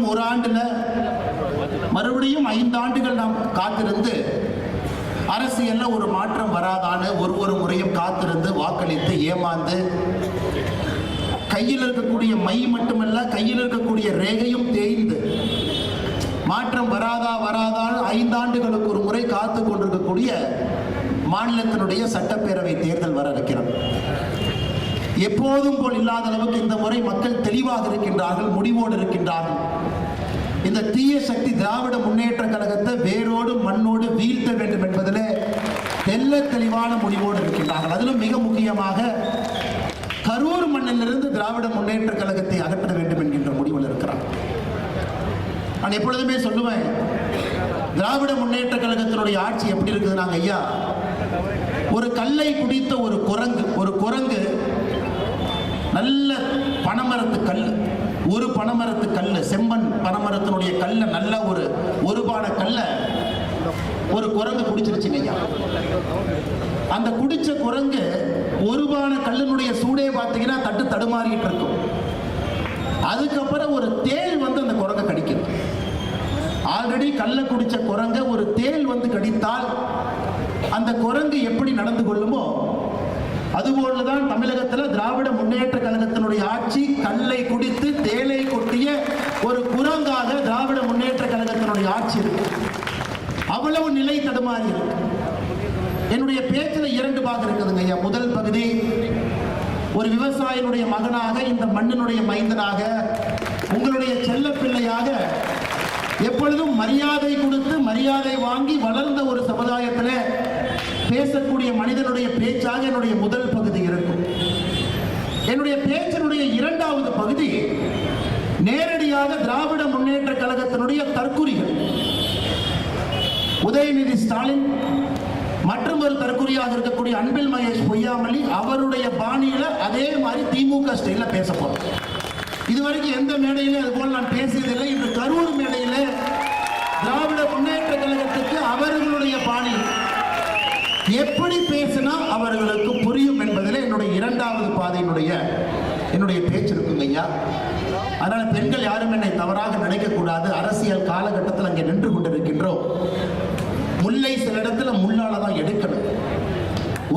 மறுபடியும் ஒரு ஆண்டுல மறுபடியும் ஐந்து ஆண்டுகள் நாம் காத்திருந்து அரசியல்ல ஒரு மாற்றம் வராதான்னு ஒரு ஒரு முறையும் காத்திருந்து வாக்களித்து ஏமாந்து கையில் இருக்கக்கூடிய மை மட்டுமல்ல கையில் இருக்கக்கூடிய ரேகையும் தேய்ந்து மாற்றம் வராதா வராதால் ஐந்தாண்டுகளுக்கு ஒரு முறை காத்து கொண்டிருக்கக்கூடிய மாநிலத்தினுடைய சட்டப்பேரவை தேர்தல் வர இருக்கிறது. எப்போதும் போல் இல்லாத அளவுக்கு இந்த முறை மக்கள் தெளிவாக இருக்கின்றார்கள் முடிவோடு இருக்கின்றார்கள். இந்த தீய சக்தி திராவிட முன்னேற்ற கழகத்தை வேரோடு மண்ணோடு வீழ்த்த வேண்டும் என்பதில் தெல்ல தெளிவான முடிவோடு இருக்கின்றார்கள். அதிலும் மிக முக்கியமாக கரூர் மண்ணிலிருந்து திராவிட முன்னேற்ற கழகத்தை அகற்ற வேண்டும் என்கின்ற முடிவில் இருக்கிறார். நான் எப்பொழுதுமே சொல்லுவேன் திராவிட முன்னேற்ற கழகத்தினுடைய ஆட்சி எப்படி இருக்குது நாங்க ஐயா? ஒரு கல்லை குடித்த ஒரு குரங்கு ஒரு குரங்கு நல்ல பனமரத்து கல் ஒரு பனைமரத்து கல் செம்மண் பனைமரத்தினுடைய கல்லை நல்ல ஒரு ஒரு பான கல்லை ஒரு குரங்கு குடிச்சிருச்சுங்க ஐயா. அந்த குடிச்ச குரங்கு ஒரு பான கல்லினுடைய சூடே பார்த்தீங்கன்னா தட்டு தடுமாறிட்டு இருக்கும். அதுக்கப்புறம் ஒரு தேள் வந்து அந்த குரங்கை கடிக்குது. ஆல்ரெடி கல்ல குடிச்ச குரங்க ஒரு தேள் வந்து கடித்தால் அந்த குரங்கு எப்படி நடந்து கொள்ளுமோ அதுபோலதான் தமிழகத்தில் திராவிட முன்னேற்ற கழகத்தினுடைய ஆட்சி கல்லை குடித்து தேலை கொட்டிய ஒரு குரங்காக திராவிட முன்னேற்ற கழகத்தினுடைய ஆட்சி இருக்கு. அவ்வளவு நிலை தடுமாறி இருக்கு. என்னுடைய பேச்சில் இரண்டு பாகம் இருக்குதுங்க ஐயா. முதல் பகுதி ஒரு விவசாயினுடைய மகனாக இந்த மண்ணினுடைய மைந்தனாக உங்களுடைய செல்ல பிள்ளையாக எப்பொழுதும் மரியாதை கொடுத்து மரியாதை வாங்கி வளர்ந்த ஒரு சமுதாயத்தில் பேசக்கூடிய மனிதனுடைய பேச்சாக என்னுடைய முதல் பகுதி இருக்கும். என்னுடைய பேச்சினுடைய இரண்டாவது பகுதி நேரடியாக திராவிட முன்னேற்ற கழகத்தினுடைய தற்குறிகள். உதயநிதி ஸ்டாலின் மற்றும் ஒரு தற்குறியாக இருக்கக்கூடிய அன்பில் மகேஷ் பொய்யாமலி அவருடைய பாணியில அதே மாதிரி திமுக ஸ்டைல பேச போறோம். இதுவரைக்கும் எந்த மேடையிலும் அது போல நான் பேசியதில்லை. இன்று கரூர் மேடையில திராவிட முன்னேற்ற கழகத்துக்கு அவர்களுடைய பாணி எப்படி பேசினா அவர்களுக்கு புரியும் என்பதில் என்னுடைய இரண்டாவது பாதையினுடைய என்னுடைய பேச்சு இருக்குங்க ஐயா. அதனால் பெண்கள் யாரும் என்னை தவறாக நினைக்கக்கூடாது. அரசியல் காலகட்டத்தில் அங்கே நின்று கொண்டிருக்கின்றோம். முல்லை சில இடத்துல முள்ளால தான் எடுக்கணும்.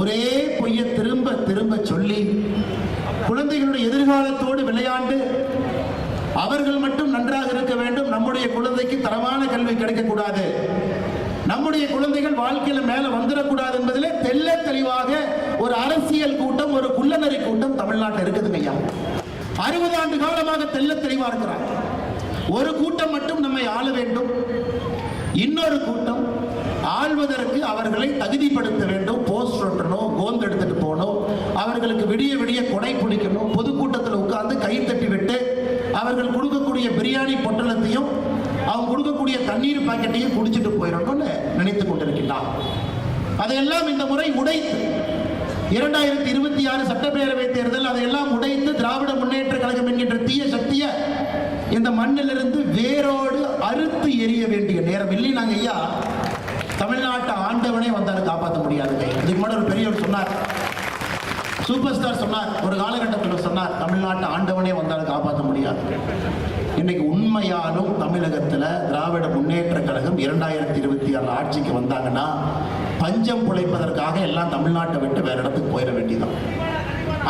ஒரே பொய்யை திரும்ப திரும்ப சொல்லி குழந்தைகளுடைய எதிர்காலத்தோடு விளையாண்டு அவர்கள் மட்டும் நன்றாக இருக்க வேண்டும். நம்முடைய குழந்தைக்கு தரமான கல்வி கிடைக்கக்கூடாது. நம்முடைய குழந்தைகள் வாழ்க்கையில மேல வந்துடக்கூடாது என்பதிலே தெளிவாக ஒரு அரசியல் கூட்டம் ஒரு குள்ளநரி கூட்டம் தமிழ்நாட்டில் இருக்குதுங்க ஐயா. அறுபது ஆண்டு காலமாக தெல்ல தெளிவா இருக்கிறார் ஒரு கூட்டம் மட்டும் நம்மை ஆள வேண்டும். இன்னொரு கூட்டம் ஆள்வதற்கு அவர்களை தகுதிப்படுத்த வேண்டும். போஸ்ட் ஒட்டணும் கோந்து எடுத்துட்டு போகணும். அவர்களுக்கு விடிய விடிய கொடை பிடிக்கணும். பொதுக்கூட்டத்தில் உட்கார்ந்து கை தட்டி விட்டு அவர்கள் கொடுக்கக்கூடிய பிரியாணி பொட்டலத்தையும் அவங்க கொடுக்கக்கூடிய தண்ணீர் பாக்கெட்டையும் குடிச்சிட்டு போயிடணும்னு நினைத்து கொண்டிருக்கின்றான் அதையெல்லாம் இந்த முறை உடைத்து இரண்டாயிரத்தி இருபத்தி ஆறு சட்டப்பேரவை தேர்தல் அதையெல்லாம் உடைத்து திராவிட முன்னேற்ற கழகம் என்கின்ற தீய சக்தியை இந்த மண்ணிலிருந்து வேரோடு அறுத்து எரிய வேண்டிய நேரம். இல்லைனாங்க ஐயா தமிழ்நாட்டை ஆண்டவனே வந்தாலும் காப்பாற்ற முடியாதுங்க. இதுக்கு முன்னாடி ஒரு பெரியவர் சொன்னார் சூப்பர் ஸ்டார் சொன்னார் ஒரு காலகட்டத்தில் சொன்னார் தமிழ்நாட்டை ஆண்டவனே வந்தாலும் காப்பாற்ற முடியாது. இன்னைக்கு உண்மையாலும் தமிழகத்தில் திராவிட முன்னேற்ற கழகம் இரண்டாயிரத்தி இருபத்தி ஆறு ஆட்சிக்கு வந்தாங்கன்னா பஞ்சம் பிழைப்பதற்காக எல்லாம் தமிழ்நாட்டை விட்டு வேற இடத்துக்கு போயிட வேண்டியதான்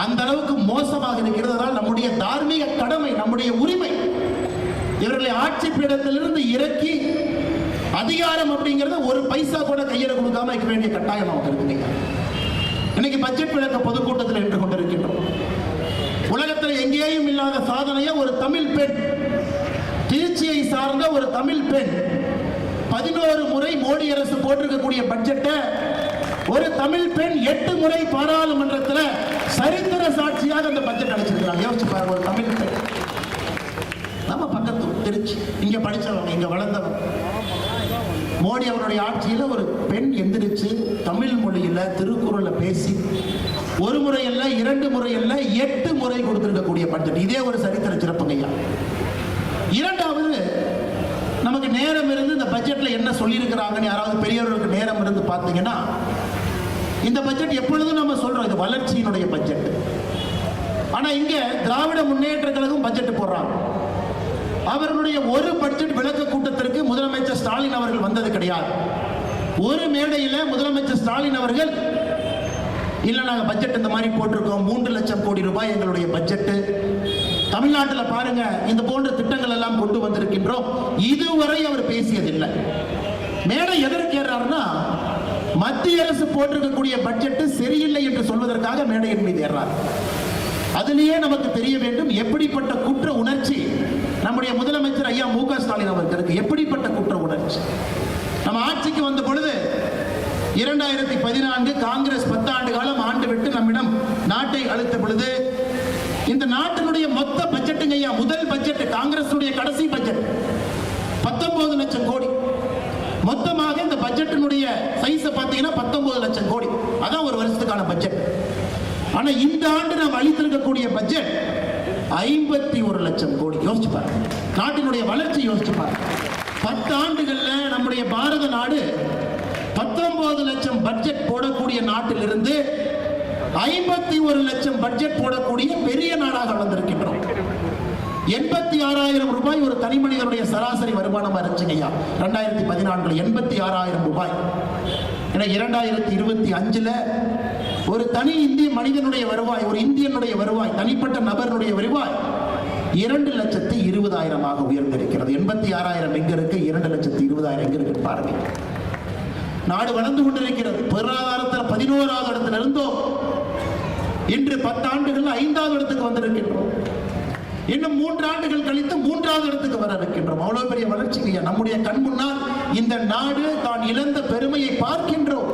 அந்த அளவுக்கு மோசமாக இருக்கிறதுனால் நம்முடைய தார்மீக கடமை நம்முடைய உரிமை இவர்களை ஆட்சி பீடத்திலிருந்து இறக்கி அதிகாரம் அப்படிங்கிறத ஒரு பைசா கூட கையில கொடுக்காம வைக்க வேண்டிய கட்டாயம் நமக்கு இருக்குங்க. இன்னைக்கு பட்ஜெட் விளக்க பொதுக்கூட்டத்தில் நின்று கொண்டிருக்கின்றோம். உலகத்தில் எங்கேயும் இல்லாத சாதனையை ஒரு தமிழ் பெண் திருச்சியை சார்ந்த ஒரு தமிழ் பெண் பதினோரு முறை மோடி அரசு போட்டிருக்கக்கூடிய பட்ஜெட்டை ஒரு தமிழ் பெண் எட்டு முறை பாராளுமன்றத்தில் சரித்திர சாட்சியாக அந்த பட்ஜெட் அடிச்சிருக்கிறாங்க யோசிச்சு பாருங்க ஒரு தமிழ் பெண். நம்ம பக்கத்து திருச்சி. இங்க படிச்சவங்க இங்க வளர்ந்தவங்க. மோடி அவருடைய ஆட்சியில் ஒரு பெண் எந்திரிச்சு தமிழ் மொழியில திருக்குறளை பேசி ஒரு முறை அல்ல இரண்டு முறை அல்ல எட்டு முறை கொடுத்திருக்கக்கூடிய பட்ஜெட் இதே ஒரு சரித்திர சிறப்புங்கய்யா இரண்டாவது நேரம் இருந்து இந்த பட்ஜெட்டில் என்ன சொல்லியிருக்கிறாங்கன்னு யாராவது பெரியவர்களுக்கு நேரம் இருந்து பார்த்தீங்கன்னா இந்த பட்ஜெட் எப்பொழுதும் நம்ம சொல்றோம் இது வளர்ச்சியினுடைய பட்ஜெட். ஆனால் இங்கே திராவிட முன்னேற்ற கழகம் பட்ஜெட் போடுறாங்க. அவர்களுடைய ஒரு பட்ஜெட் விளக்க கூட்டத்திற்கு முதலமைச்சர் ஸ்டாலின் அவர்கள் வந்தது கிடையாது. ஒரு மேடையில் முதலமைச்சர் ஸ்டாலின் அவர்கள் இல்லை நாங்கள் பட்ஜெட் இந்த மாதிரி போட்டிருக்கோம் மூன்று லட்சம் கோடி ரூபாய் எங்களுடைய பட்ஜெட்டு தமிழ்நாட்டில் பாருங்க இந்த போன்ற திட்டங்கள் எல்லாம் கொண்டு வந்திருக்கின்றோம். இதுவரை அவர் பேசியதில்லை. மேடை எதற்கு ஏறாருன்னா மத்திய அரசு போட்டிருக்கக்கூடிய பட்ஜெட் சரியில்லை என்று சொல்வதற்காக மேடையின் மீது ஏறார். அதிலேயே நமக்கு தெரிய வேண்டும் எப்படிப்பட்ட குற்ற உணர்ச்சி நம்முடைய முதலமைச்சர் ஐயா மு க ஸ்டாலின் அவர்களுக்கு எப்படிப்பட்ட குற்ற உணர்ச்சி? நம்ம ஆட்சிக்கு வந்த பொழுது இரண்டாயிரத்தி பதினான்கு காங்கிரஸ் பத்தாண்டு காலம் ஆண்டு விட்டு நம்மிடம் நாட்டை அழுத்த பொழுது இந்த நாட்டு மொத்த பட்ஜெட்டுங்க ஐயா. முதல் பட்ஜெட் காங்கிரஸ் கடைசி பட்ஜெட். பத்தொன்பது லட்சம் கோடி. மொத்தமாக இந்த பட்ஜெட்டினுடைய சைஸை பார்த்தீங்கன்னா பத்தொன்பது லட்சம் கோடி. அதான் ஒரு வருஷத்துக்கான பட்ஜெட். ஆனா இந்த ஆண்டு நாம் அளித்திருக்கக்கூடிய பட்ஜெட் ஐம்பத்தி ஒரு லட்சம் கோடி. யோசிச்சு பாருங்க. நாட்டினுடைய வளர்ச்சி யோசிச்சு பாருங்க. பத்து ஆண்டுகள்ல நம்முடைய பாரத நாடு பத்தொன்பது லட்சம் பட்ஜெட் போடக்கூடிய நாட்டிலிருந்து ஐம்பத்தி ஒரு லட்சம் பட்ஜெட் போடக்கூடிய பெரிய நாடாக வளர்ந்திருக்கின்றோம் எண்பத்தி ஆறாயிரம் ரூபாய் ஒரு தனி மனிதனுடைய சராசரி வருமானமா இருந்துச்சுங்க ஐயா ரெண்டாயிரத்தி பதினான்குல எண்பத்தி ஆறாயிரம் ரூபாய். ஏன்னா இரண்டாயிரத்தி இருபத்தி அஞ்சுல ஒரு தனி இந்திய மனிதனுடைய வருவாய் ஒரு இந்தியனுடைய வருவாய் தனிப்பட்ட நபருடைய வருவாய் இரண்டு லட்சத்தி இருபதாயிரமாக உயர்ந்திருக்கிறது. எண்பத்தி ஆறாயிரம் எங்க இருக்கு? இரண்டு லட்சத்தி இருபதாயிரம் எங்க இருக்கு பாருங்க. நாடு வளர்ந்து கொண்டிருக்கிறது. பொருளாதாரத்தில் பதினோராவது இடத்துல இருந்தோம். இன்று பத்தாண்டுகள் ஐந்தாவது இடத்துக்கு வந்திருக்கின்றோம். இன்னும் மூன்று ஆண்டுகள் கழித்து மூன்றாவது இடத்துக்கு வர இருக்கின்றோம். அவ்வளவு பெரிய வளர்ச்சி நம்முடைய கண் முன்னால் இந்த நாடு தான் இழந்த பெருமையை பார்க்கின்றோம்.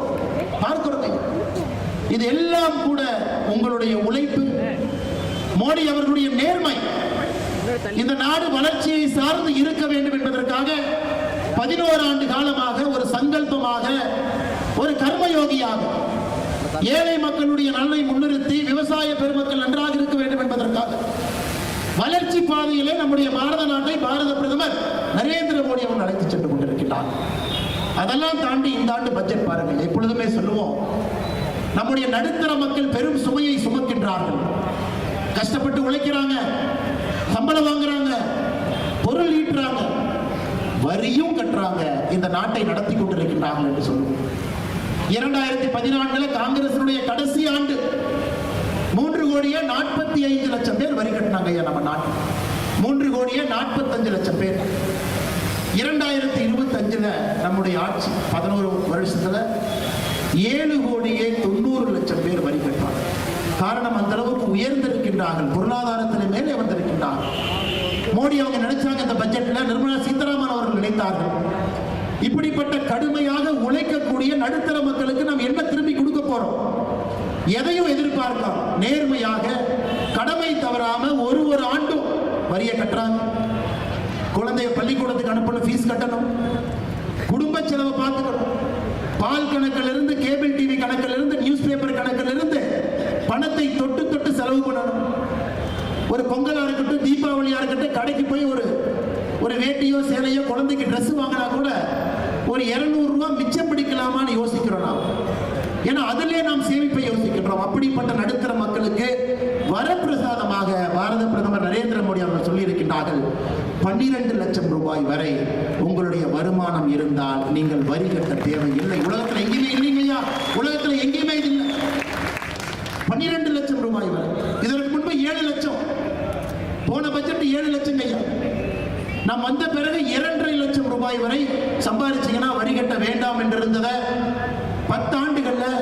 பார்க்கிறோம். இது எல்லாம் கூட உங்களுடைய உழைப்பு. மோடி அவர்களுடைய நேர்மை. இந்த நாடு வளர்ச்சியை சார்ந்து இருக்க வேண்டும் என்பதற்காக பதினோரு ஆண்டு காலமாக ஒரு சங்கல்பமாக ஒரு கர்மயோகியாக ஏழை மக்களுடைய நலனை முன்னிறுத்தி விவசாய பெருமக்கள் நன்றாக இருக்க வேண்டும் என்பதற்காக. வளர்ச்சி பாதையிலே நம்முடைய பாரத நாட்டை பாரத பிரதமர் நரேந்திர மோடி அவர்கள் அழைத்து சென்று கொண்டிருக்கிறார். அதெல்லாம் தாண்டி இந்த ஆண்டு பட்ஜெட் பாருங்கள். எப்பொழுதுமே சொல்லுவோம் நம்முடைய நடுத்தர மக்கள் பெரும் சுமையை சுமக்கின்றார்கள். கஷ்டப்பட்டு உழைக்கிறாங்க சம்பளம் வாங்குறாங்க பொருள் ஈட்டுறாங்க வரியும் கட்டுறாங்க. இந்த நாட்டை நடத்தி கொண்டிருக்கின்றார்கள் என்று சொல்லுவோம். இரண்டாயிரத்தி பதினான்குல காங்கிரசினுடைய கடைசி ஆண்டு மூன்று கோடியே நாற்பத்தி ஐந்து லட்சம் பேர் வரி கட்டினாங்க ஐயா நம்ம நாட்டு. மூன்று கோடியே நாற்பத்தஞ்சு லட்சம் பேர். இரண்டாயிரத்தி இருபத்தஞ்சுல நம்முடைய ஆட்சி பதினோரு வருஷத்துல ஏழு கோடியே தொண்ணூறு லட்சம் பேர் வரி கட்டினாங்க காரணம் அந்த அளவுக்கு உயர்ந்திருக்கின்றார்கள். பொருளாதாரத்தில் மேலே வந்திருக்கின்றார்கள். மோடி அவங்க நினைச்சாங்க இந்த பட்ஜெட்ல நிர்மலா சீதாராமன் அவர்கள் நினைத்தார்கள். இப்படிப்பட்ட கடுமையாக உழைக்கக்கூடிய நடுத்தர மக்களுக்கு நாம் என்ன திரும்பி கொடுக்க போறோம்? எதையும் எதிர்பார்க்கலாம் நேர்மையாக கடமை தவறாம ஒரு ஒரு ஆண்டும் வரியை கட்டுறாங்க. குழந்தைய பள்ளிக்கூடத்துக்கு அனுப்பணும் ஃபீஸ் கட்டணும். குடும்ப செலவை பார்த்துக்கணும். பால் கணக்கில் இருந்து கேபிள் டிவி கணக்கில் இருந்து நியூஸ் பேப்பர் கணக்கில் இருந்து பணத்தை தொட்டு தொட்டு செலவு பண்ணணும். ஒரு பொங்கலாக இருக்கட்டும் தீபாவளியாக இருக்கட்டும் கடைக்கு போய் ஒரு ஒரு வேட்டியோ சேலையோ குழந்தைக்கு ட்ரெஸ் வாங்கினா கூட ஒரு 200 மிச்சம் பிடிக்கலாமான்னு யோசிக்கிறோம் நாம். ஏன்னா அதிலே நாம் சேமிப்பை யோசிக்கின்றோம். அப்படிப்பட்ட நடுத்தர மக்களுக்கு வரப்பிரசாதமாக பாரத பிரதமர் நரேந்திர மோடி அவர்கள் சொல்லியிருக்கின்றார்கள் பன்னிரண்டு லட்சம் ரூபாய் வரை உங்களுடைய வருமானம் இருந்தால் நீங்கள் வரி கட்ட தேவையில்லை. உலகத்தில் எங்கேயுமே இல்லைங்கய்யா. உலகத்தில் எங்கேயுமே இது இல்லை. பன்னிரண்டு லட்சம் ரூபாய் வரை. இதற்கு முன்பு ஏழு லட்சம். போன பட்ஜெட் ஏழு லட்சம் நாம் வந்த பிறகு இரண்டரை லட்சம் ரூபாய் வரை சம்பாதிச்சீங்கன்னா வரி கட்ட வேண்டாம் என்றிருந்ததை பத்தாண்டுகளில்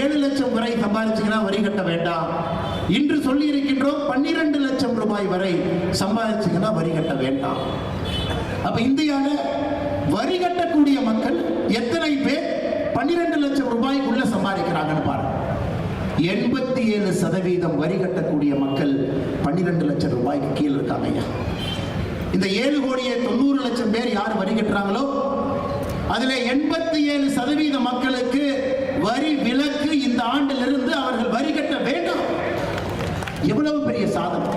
ஏழு லட்சம் வரை சம்பாதிச்சீங்கன்னா வரி கட்ட வேண்டாம். இன்று சொல்லி இருக்கின்றோம் பன்னிரண்டு லட்சம் ரூபாய் வரை சம்பாதிச்சீங்கன்னா வரி கட்ட வேண்டாம். அப்ப இந்தியால வரி கட்டக்கூடிய மக்கள் எத்தனை பேர் பன்னிரண்டு லட்சம் ரூபாய்க்குள்ள சம்பாதிக்கிறாங்கன்னு பாருங்க. எண்பத்தி ஏழு சதவீதம் வரி கட்டக்கூடிய மக்கள் பன்னிரெண்டு லட்சம் ரூபாய்க்கு கீழே இருக்காங்க ஐயா. இந்த ஏழு கோடியே தொண்ணூறு லட்சம் பேர் யார் வரி கட்டுறாங்களோ அதில் எண்பத்தி ஏழு சதவீத மக்களுக்கு வரி விலக்கு இந்த ஆண்டிலிருந்து அவர்கள் வரி கட்ட வேண்டும். எவ்வளவு பெரிய சாதனை.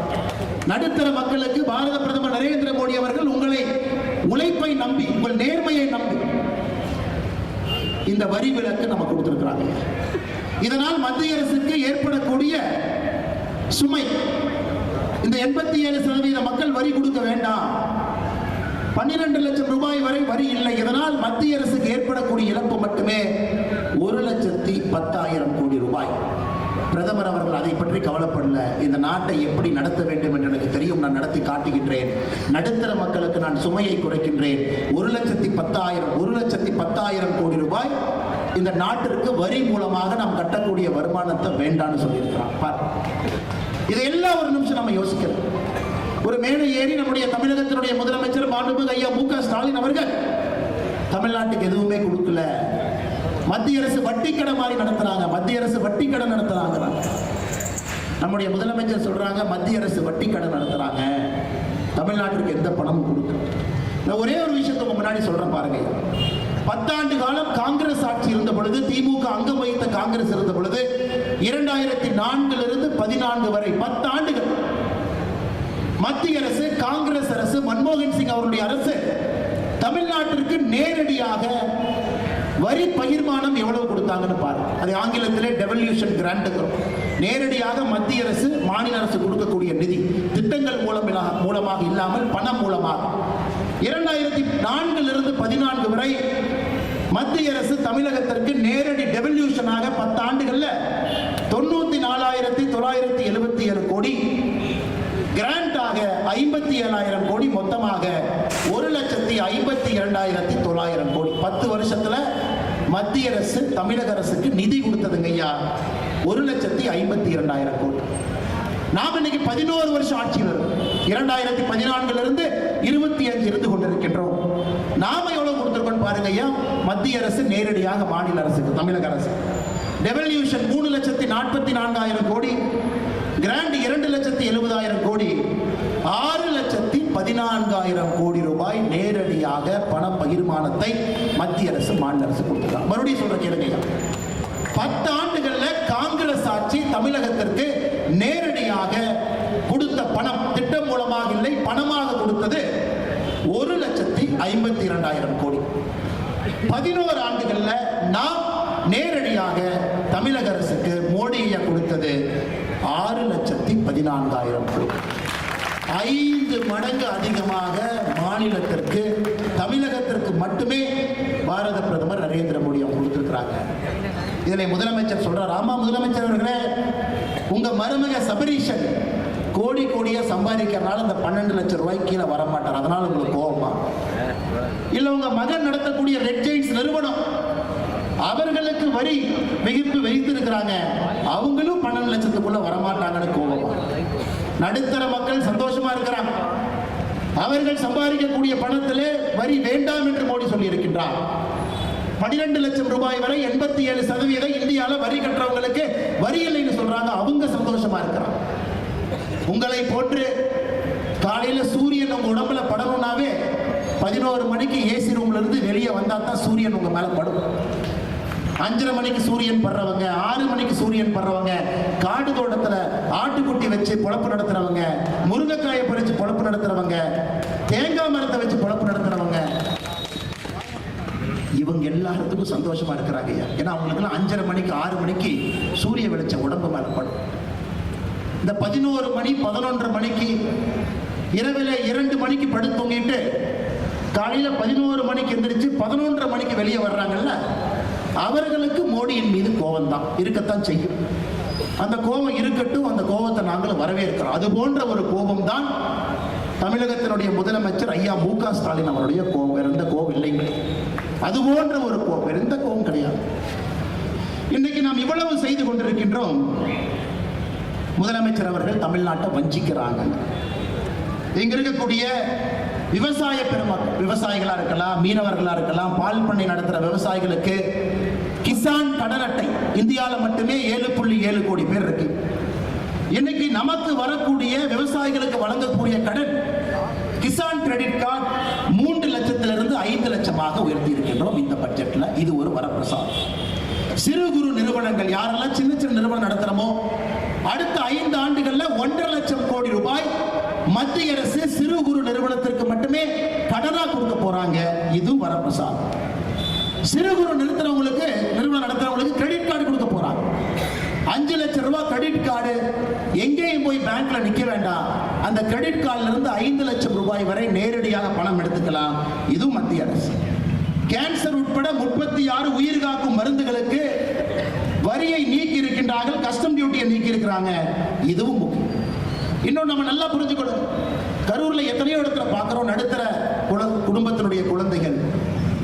நடுத்தர மக்களுக்கு பாரத பிரதமர் நரேந்திர மோடி அவர்கள் உங்களை உழைப்பை நம்பி உங்கள் நேர்மையை நம்பி இந்த வரி விலக்கு நம்ம கொடுத்திருக்கிறாங்க. இதனால் மத்திய அரசுக்கு ஏற்படக்கூடிய சுமை இந்த எண்பத்தி ஏழு சதவீத மக்கள் வரி கொடுக்க வேண்டாம். பன்னிரண்டு லட்சம் ரூபாய் வரை வரி இல்லை. இதனால் மத்திய அரசுக்கு ஏற்படக்கூடிய இழப்பு மட்டுமே ஒரு லட்சத்தி பத்தாயிரம் கோடி ரூபாய். பிரதமர் அவர்கள் அதை பற்றி கவலைப்படல. இந்த நாட்டை எப்படி நடத்த வேண்டும் என்று எனக்கு தெரியும். நான் நடத்தி காட்டுகின்றேன். நடுத்தர மக்களுக்கு நான் சுமையை குறைக்கின்றேன். ஒரு லட்சத்தி பத்தாயிரம் ஒரு லட்சத்தி பத்தாயிரம் கோடி ரூபாய் இந்த நாட்டிற்கு வரி மூலமாக நாம் கட்டக்கூடிய வருமானத்தை வேண்டாம்னு சொல்லியிருக்கிறான் பார். இதையெல்லாம் ஒரு நிமிஷம் நம்ம யோசிக்கிறோம் ஒரு மேடை ஏறி நம்முடைய தமிழகத்தினுடைய முதலமைச்சர் மாண்புமிகு ஐயா மு க ஸ்டாலின் அவர்கள் தமிழ்நாட்டுக்கு எதுவுமே கொடுக்கல. மத்திய அரசு வட்டி கடை மாதிரி நடத்துறாங்க. மத்திய அரசு வட்டி கடை நடத்துறாங்க. நம்முடைய முதலமைச்சர் சொல்றாங்க மத்திய அரசு வட்டி கடை நடத்துறாங்க. தமிழ்நாட்டிற்கு எந்த பணமும் கொடுக்கல. நான் ஒரே ஒரு விஷயத்தை உங்க முன்னாடி சொல்றேன் பாருங்க. பத்தாண்டு காலம் காங்கிரஸ் ஆட்சி இருந்த பொழுது திமுக அங்கம் வைத்த காங்கிரஸ் இருந்த பொழுது இரண்டாயிரத்தி நான்கிலிருந்து பதினான்கு வரை பத்தாண்டுகள் மத்திய அரசு காங்கிரஸ் அரசு மன்மோகன் சிங் அவருடைய அரசு தமிழ்நாட்டிற்கு நேரடியாக வரி பகிர்மானம் எவ்வளவு கொடுத்தாங்கன்னு பாருங்க. அது ஆங்கிலத்திலே டெவல்யூஷன் கிராண்ட் நேரடியாக மத்திய அரசு மாநில அரசு கொடுக்கக்கூடிய நிதி திட்டங்கள் மூலம் மூலமாக இல்லாமல் பணம் மூலமாக. இரண்டாயிரத்தி நான்கிலிருந்து பதினான்கு வரை மத்திய அரசு தமிழகத்திற்கு நேரடி டெவல்யூஷனாக பத்து ஆண்டுகள்ல தொண்ணூத்தி நாலாயிரத்தி தொள்ளாயிரத்தி எழுபத்தி ஏழு கோடி. கிராண்டாக ஐம்பத்தி ஏழாயிரம் கோடி. மொத்தமாக ஒரு லட்சத்தி ஐம்பத்தி இரண்டாயிரத்தி தொள்ளாயிரம் கோடி. பத்து வருஷத்துல மத்திய அரசு தமிழக அரசுக்கு நிதி கொடுத்ததுங்க ஐயா. ஒரு லட்சத்தி ஐம்பத்தி இரண்டாயிரம் கோடி. நாம் இன்னைக்கு பதினோரு வருஷம் ஆட்சி வரும். இரண்டாயிரத்தி பதினான்குல இருந்து இருபத்தி அஞ்சு இருந்து கொண்டிருக்கின்றோம். நாம எவ்வளவு கொடுத்திருக்கோம் பாருங்க ஐயா. மத்திய அரசு நேரடியாக மாநில அரசுக்கு தமிழக அரசு டெவல்யூஷன் மூணு லட்சத்தி நாற்பத்தி நான்காயிரம் கோடி கிராண்ட் இரண்டு லட்சத்தி எழுபதாயிரம் கோடி ஆறு லட்சத்தி பதினான்காயிரம் கோடி ரூபாய் நேரடியாக பண பகிர்மானத்தை மத்திய அரசு மாநில அரசு கொடுத்துருக்காங்க மறுபடியும் சொல்ற கேளுங்க பத்து ஆண்டுகள்ல காங்கிரஸ் ஆட்சி தமிழகத்திற்கு நேரடியாக கொடுத்த பணம் திட்டம் மூலமாக இல்லை பணமாக கொடுத்தது ஒரு லட்சத்தி ஐம்பத்தி இரண்டாயிரம் கோடி. பதினோரு ஆண்டுகள்ல நாம் நேரடியாக தமிழக அரசுக்கு மோடி ஐயா கொடுத்தது ஆறு லட்சத்தி பதினான்காயிரம் கோடி ஐந்து மடங்கு அதிகமாக மாநிலத்திற்கு தமிழகத்திற்கு மட்டுமே பாரத பிரதமர் நரேந்திர மோடி அவங்க கொடுத்திருக்கிறாங்க. இதனை முதலமைச்சர் சொல்றார். ஆமா முதலமைச்சர் அவர்களே உங்க மருமக சபரீஷன் கோடி கோடியா சம்பாதிக்கிறனால இந்த பன்னெண்டு லட்சம் ரூபாய் கீழே வர மாட்டார் அதனால உங்களுக்கு கோபமா இல்ல உங்க மகன் நடத்தக்கூடிய ரெட் ஜெயின்ஸ் நிறுவனம் அவர்களுக்கு வரி விகிப்பு வைத்திருக்கிறாங்க அவங்களும் பன்னெண்டு லட்சத்துக்குள்ள வரமாட்டாங்கன்னு கோபம். நடுத்தர மக்கள் சந்தோஷமா இருக்கிறாங்க. அவர்கள் சம்பாதிக்கக்கூடிய பணத்திலே வரி வேண்டாம் என்று மோடி சொல்லி இருக்கின்றார் பனிரெண்டு லட்சம் ரூபாய் வரை எண்பத்தி ஏழு சதவீதம் இந்தியால வரி கட்டுறவங்களுக்கு வரி இல்லைன்னு சொல்றாங்க. அவங்க சந்தோஷமா இருக்கிறாங்க. உங்களை போட்டு காலையில சூரியன் உங்க உடம்புல படணும்னாவே பதினோரு மணிக்கு ஏசி ரூம்ல இருந்து வெளியே வந்தா தான் சூரியன் உங்க மேல படும். அஞ்சரை மணிக்கு சூரியன் படுறவங்க ஆறு மணிக்கு சூரியன் படுறவங்க காடு தோட்டத்துல ஆட்டுக்குட்டி வச்சு பொழப்பு நடத்துறவங்க முருங்கைக்காயை பறிச்சு பொழப்பு நடத்துறவங்க தேங்காய் மரத்தை வச்சு பொழப்பு நடத்துறவங்க. இவங்க எல்லாத்துக்கும் சந்தோஷமா இருக்கிறாங்க ஐயா. ஏன்னா அவங்களுக்குலாம் அஞ்சரை மணிக்கு ஆறு மணிக்கு சூரிய வெளிச்சம் உடம்பு மேல படும். இந்த பதினோரு மணி பதினொன்றரை மணிக்கு இரவில் இரண்டு மணிக்கு படுத்து தூங்கிட்டு காலையில பதினோரு மணிக்கு எந்திரிச்சு பதினொன்றரை மணிக்கு வெளியே வர்றாங்கல்ல அவர்களுக்கு மோடியின் மீது கோபம் தான் இருக்கத்தான் செய்யும். அந்த கோபம் இருக்கட்டும் அந்த கோபத்தை நாங்கள் வரவேற்கிறோம். அது போன்ற ஒரு கோபம் தான் தமிழகத்தினுடைய முதலமைச்சர் ஐயா மு க ஸ்டாலின் அவருடைய கோபம். இருந்த எந்த கோபம் இல்லைங்க அது போன்ற ஒரு கோபம். இருந்த எந்த கோபம் கிடையாது. இன்றைக்கு நாம் இவ்வளவு செய்து கொண்டிருக்கின்றோம். முதலமைச்சர் அவர்கள் தமிழ்நாட்டை வஞ்சிக்கிறாங்க. இங்க இருக்கக்கூடிய விவசாய பெருமக்கள் விவசாயிகளா இருக்கலாம் மீனவர்களா இருக்கலாம் பால் பண்ணை நடத்துற விவசாயிகளுக்கு கிசான் கடன் அட்டை இந்தியாவில் மட்டுமே ஏழு புள்ளி ஏழு கோடி பேர் இருக்கு. இன்னைக்கு நமக்கு வரக்கூடிய விவசாயிகளுக்கு வழங்கக்கூடிய கடன் கிசான் கிரெடிட் கார்டு மூன்று லட்சத்திலிருந்து ஐந்து லட்சமாக உயர்த்தி இருக்கின்றோம் இந்த பட்ஜெட்ல. இது ஒரு வரப்பிரசாதம். சிறு குறு நிறுவனங்கள் யாரெல்லாம் சின்ன சின்ன நிறுவனம் நடத்துறோமோ அடுத்த ஐந்து ஆண்டுகள்ல ஒன்றரை லட்சம் கோடி ரூபாய் மத்திய அரசு சிறு குறு நிறுவனத்திற்கு மட்டுமே கடனா கொடுக்க போறாங்க. இது வரப்பிரசாதம். சிறு குறு நிறுத்தினவங்களுக்கு நிறுவனம் நடத்துறவங்களுக்கு கிரெடிட் கார்டு கொடுக்க போறாங்க. அஞ்சு லட்சம் ரூபாய் கிரெடிட் கார்டு எங்கேயும் போய் பேங்க்ல நிக்க வேண்டாம். அந்த கிரெடிட் கார்டுல இருந்து ஐந்து லட்சம் ரூபாய் வரை நேரடியாக பணம் எடுத்துக்கலாம். இதுவும் மத்திய அரசு. கேன்சர் உட்பட முப்பத்தி ஆறு உயிர் காக்கும் மருந்துகளுக்கு வரியை நீக்கி இருக்கின்றார்கள் கஸ்டம் டியூட்டியை நீக்கி இருக்கிறாங்க இதுவும் முக்கியம். இன்னும் நம்ம நல்லா புரிஞ்சுக்கணும். கரூர்ல எத்தனையோ இடத்துல பார்க்குறோம் நடுத்தர குடும்பத்தினுடைய குழந்தைகள்.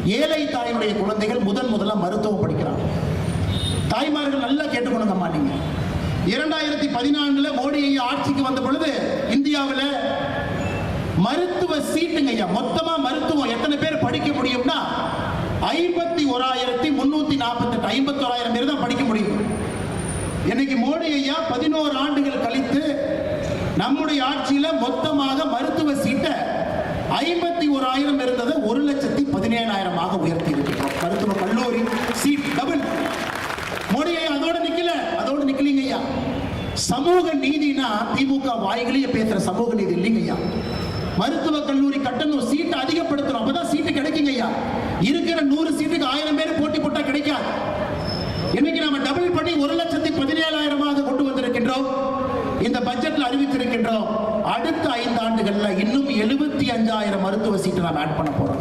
ஏழை தாயுடைய குழந்தைகள் முதன் முதல்ல மருத்துவம் படிக்கிறாங்க. தாய்மார்கள் நல்லா கேட்டுக்கொள்ளுங்க மாட்டீங்க. இரண்டாயிரத்தி பதினான்குல மோடி ஐயா ஆட்சிக்கு வந்த பொழுது இந்தியாவில் மருத்துவ சீட்டுங்க ஐயா மொத்தமா மருத்துவம் எத்தனை பேர் படிக்க முடியும்னா ஐம்பத்தி ஓராயிரத்தி முன்னூத்தி நாற்பத்தெட்டு ஐம்பத்தி ஓராயிரம் பேர் தான் படிக்க முடியும். இன்னைக்கு மோடி ஐயா பதினோரு ஆண்டுகள் கழித்து நம்முடைய ஆட்சியில மொத்தமாக மருத்துவ சீட்டை ஐம்பத்தி ஓராயிரம் இருந்ததை ஒரு லட்சத்தி பதினேழாயிரமாக உயர்த்தி இருக்கிறோம். மருத்துவ கல்லூரி சீட் டபுள் மோடி அதோடு அதோட நிக்கல. அதோட நிக்கலீங்க ஐயா. சமூக நீதினா திமுக வாய்களையே பேசுற சமூக நீதி இல்லைங்க ஐயா. மருத்துவ கல்லூரி கட்டணம் சீட்டை அதிகப்படுத்தணும் அப்பதான் சீட்டு கிடைக்குங்க ஐயா. இருக்கிற நூறு சீட்டுக்கு ஆயிரம் பேர் போட்டி போட்டா கிடைக்காது. இன்னைக்கு நாம டபுள் பண்ணி ஒரு லட்சத்தி பதினேழாயிரமாக கொண்டு வந்திருக்கின்றோம். இந்த பட்ஜெட்ல அறிவித்திருக்கின்றோம். அடுத்த ஐந்து ஆண்டுகள்ல இன்னும் எழுபத்தி அஞ்சாயிரம் மருத்துவ சீட்டு நாம் ஆட் பண்ண போறோம்.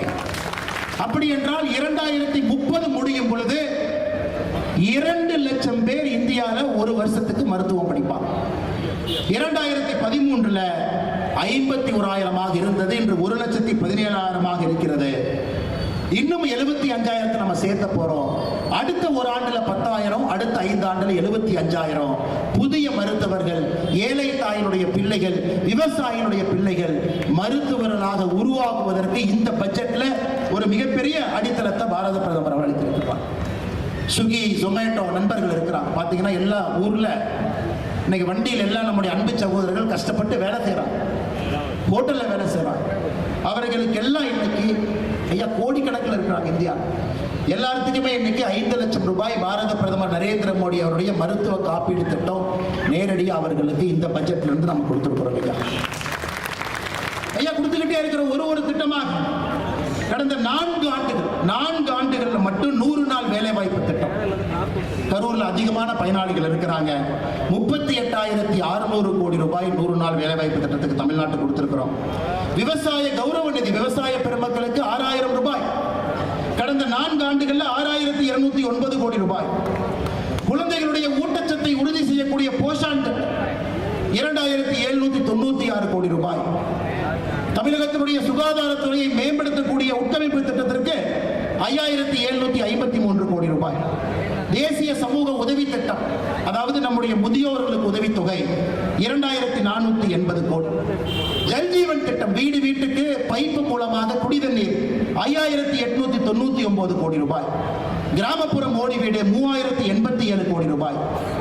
அப்படி என்றால் இரண்டாயிரத்தி முப்பது முடியும் பொழுது இரண்டு லட்சம் பேர் இந்தியாவில் ஒரு வருஷத்துக்கு மருத்துவம் படிப்பான் இரண்டாயிரத்தி பதிமூன்றுல ஐம்பத்தி ஓராயிரமாக இருந்தது இன்று ஒரு லட்சத்தி பதினேழாயிரமாக இருக்கிறது. இன்னும் எழுபத்தி அஞ்சாயிரத்தை நம்ம சேர்த்த போறோம். அடுத்த ஒரு ஆண்டுல பத்தாயிரம் அடுத்த ஐந்து ஆண்டுல எழுபத்தி அஞ்சாயிரம். புதிய மருத்துவர்கள் ஏழை தாயினுடைய பிள்ளைகள் விவசாயினுடைய பிள்ளைகள் மருத்துவர்களாக உருவாக்குவதற்கு இந்த பட்ஜெட்ல ஒரு மிகப்பெரிய அடித்தளத்தை பாரத பிரதமர் அளித்திருக்கிறார் சுகி ஜொமேட்டோ நண்பர்கள் இருக்கிறான் பார்த்தீங்கன்னா எல்லா ஊர்ல இன்னைக்கு வண்டியில் எல்லாம் நம்முடைய அன்பு சகோதரர்கள் கஷ்டப்பட்டு வேலை செய்கிறான் ஹோட்டலில் வேலை செய்கிறாங்க அவர்களுக்கு எல்லாம் இன்னைக்கு ஐயா கோடிக்கணக்கில் இருக்கிறாங்க இந்தியா. எல்லாத்துக்குமே இன்னைக்கு ஐந்து லட்சம் ரூபாய் பாரத பிரதமர் நரேந்திர மோடி அவருடைய மருத்துவ காப்பீடு திட்டம் நேரடியாக அவர்களுக்கு இந்த பட்ஜெட்ல இருந்து நம்ம கொடுத்துருக்குறோம் ஐயா. ஐயா கொடுத்துக்கிட்டே இருக்கிற ஒரு ஒரு திட்டமாக கடந்த நான்கு ஆண்டுகள் நான்கு ஆண்டுகள்ல மட்டும் நூறு நாள் வேலை வாய்ப்பு திட்டம். கரூர்ல அதிகமான பயனாளிகள் இருக்கிறாங்க. முப்பத்தி எட்டாயிரத்தி அறுநூறு கோடி ரூபாய் நூறு நாள் வேலை வாய்ப்பு திட்டத்துக்கு தமிழ்நாட்டு கொடுத்திருக்கிறோம். விவசாய கௌரவ நிதி விவசாய பெருமக்களுக்கு ஆறாயிரம் ரூபாய். கடந்த நான்கு ஆண்டுகளில் ஆறாயிரத்தி இருநூத்தி ஒன்பது கோடி ரூபாய். குழந்தைகளுடைய ஊட்டச்சத்தை உறுதி செய்யக்கூடிய போஷான் இரண்டாயிரத்தி எழுநூத்தி தொண்ணூத்தி ஆறு கோடி ரூபாய். தமிழகத்தினுடைய சுகாதாரத்துறையை மேம்படுத்தக்கூடிய உட்கமைப்பு திட்டத்திற்கு ஐயாயிரத்தி எழுநூத்தி ஐம்பத்தி மூன்று கோடி ரூபாய். தேசிய சமூக அதாவது நம்முடைய முதியோர்களுக்கு உதவித்தொகை இரண்டாயிரத்தி நானூத்தி எண்பது கோடி. ஜல்ஜீவன் திட்டம் வீடு வீட்டுக்கு பைப்பு மூலமாக குடிதண்ணீர் ஐயாயிரத்தி எட்நூத்தி தொண்ணூத்தி ஒன்பது கோடி ரூபாய். கிராமப்புற மோடி வீடு மூவாயிரத்தி எண்பத்தி ஏழு கோடி ரூபாய்.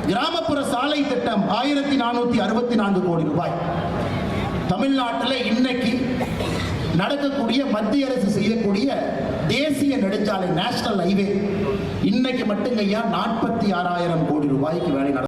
கிராமப்புற சாலை திட்டம் ஆயிரத்தி நானூத்தி அறுபத்தி நான்கு கோடி ரூபாய். தமிழ்நாட்டில் இன்னைக்கு நடக்கக்கூடிய மத்திய அரசு செய்யக்கூடிய தேசிய நெடுஞ்சாலை நேஷனல் ஹைவே. இன்னைக்கு மட்டும் ஐயா நாற்பத்தி ஆறாயிரம் கோடி ரூபாய்க்கு வேலை நடக்கும்